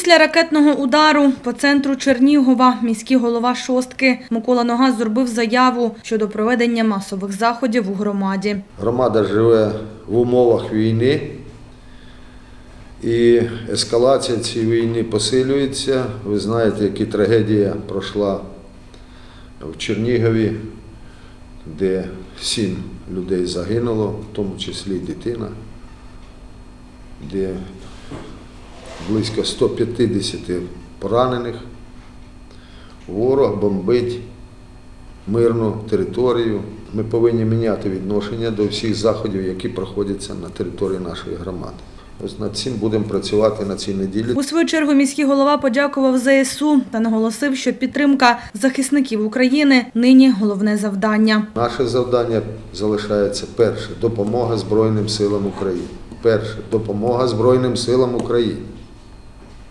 Після ракетного удару по центру Чернігова міський голова шостки Микола Нога зробив заяву щодо проведення масових заходів у громаді. Громада живе в умовах війни, і ескалація цієї війни посилюється. Ви знаєте, яка трагедія пройшла в Чернігові, де сім людей загинуло, в тому числі дитина, де близько 150 поранених. Ворог бомбить мирну територію. Ми повинні міняти відношення до всіх заходів, які проходяться на території нашої громади. Ось над цим будемо працювати на цій неділі. У свою чергу міський голова подякував ЗСУ та наголосив, що підтримка захисників України нині головне завдання. Наше завдання залишається перше допомога Збройним силам України. Перше допомога Збройним силам України.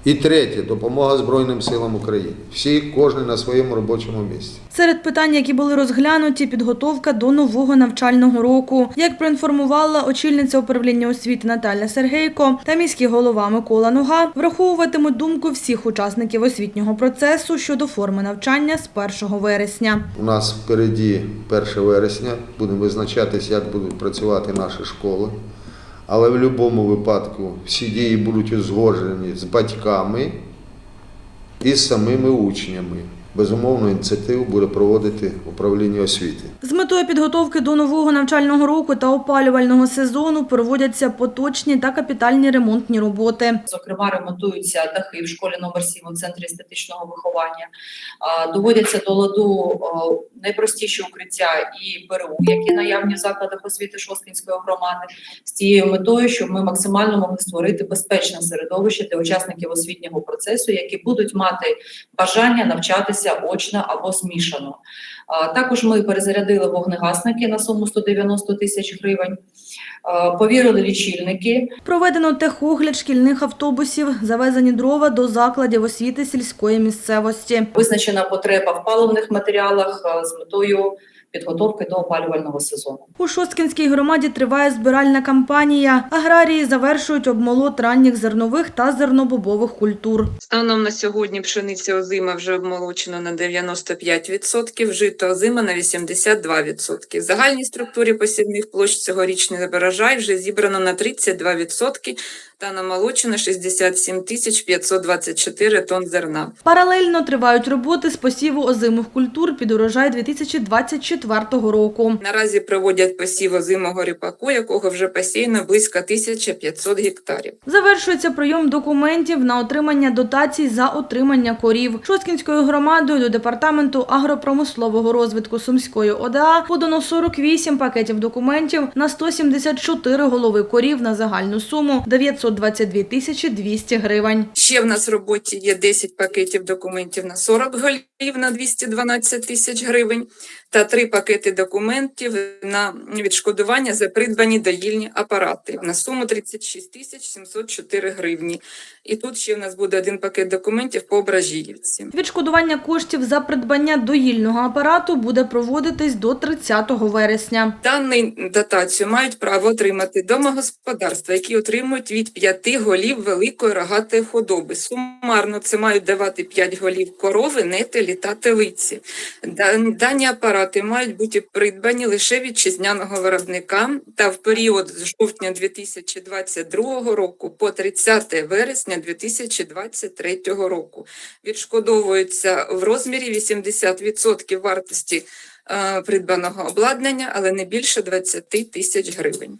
І третє допомога Збройним силам України. Всі, кожен на своєму робочому місці. Серед питань, які були розглянуті, підготовка до нового навчального року. Як проінформувала очільниця управління освіти Наталя Сергейко та міський голова Микола Нога, враховуватимуть думку всіх учасників освітнього процесу щодо форми навчання з 1 вересня. У нас впереді 1 вересня, будемо визначатись, як будуть працювати наші школи. Але в будь-якому випадку всі дії будуть узгоджені з батьками і з самими учнями. Безумовно, ініціативу буде проводити управління освіти. З метою підготовки до нового навчального року та опалювального сезону проводяться поточні та капітальні ремонтні роботи. Зокрема, ремонтуються дахи в школі номер 7 у центрі естетичного виховання. А, Доводяться до ладу найпростіші укриття і ПРУ, які наявні в закладах освіти Шосткінської громади, з тією метою, щоб ми максимально могли створити безпечне середовище для учасників освітнього процесу, які будуть мати бажання навчатися очно або змішано. Також ми перезарядили вогнегасники на суму 190 тисяч гривень, повірили лічильники. Проведено техогляд шкільних автобусів, завезені дрова до закладів освіти сільської місцевості. Визначена потреба в паливних матеріалах з метою підготовки до опалювального сезону. У Шосткінській громаді триває збиральна кампанія. Аграрії завершують обмолот ранніх зернових та зернобобових культур. Станом на сьогодні пшениця озима вже обмолочено на 95%, жито озима на 82%. В загальній структурі посівних площ цьогорічний врожай вже зібрано на 32% та намолочено 67 тисяч 524 тонн зерна. Паралельно тривають роботи з посіву озимих культур під урожай 2024 року. Наразі проводять посів озимого ріпаку, якого вже посіяно близько 1500 гектарів. Завершується прийом документів на отримання дотацій за отримання корів. Шосткінською громадою до департаменту агропромислового розвитку Сумської ОДА подано 48 пакетів документів на 174 голови корів на загальну суму 922 тисячі 200 гривень. Ще в нас в роботі є 10 пакетів документів на 40 голів на 212 тисяч гривень та 3 пакети документів на відшкодування за придбані доїльні апарати на суму 36 тисяч 704 гривні. І тут ще в нас буде один пакет документів по Ображіївці. Відшкодування коштів за придбання доїльного апарату буде проводитись до 30 вересня. Дану дотацію мають право отримати домогосподарства, які отримують від 5 голів великої рогатої худоби. Сумарно це мають давати 5 голів корови, нетелі та телиці. Дані апарати мають бути придбані лише вітчизняного виробника та в період з жовтня 2022 року по 30 вересня 2023 року. Відшкодовуються в розмірі 80% вартості е, придбаного обладнання, але не більше 20 тисяч гривень.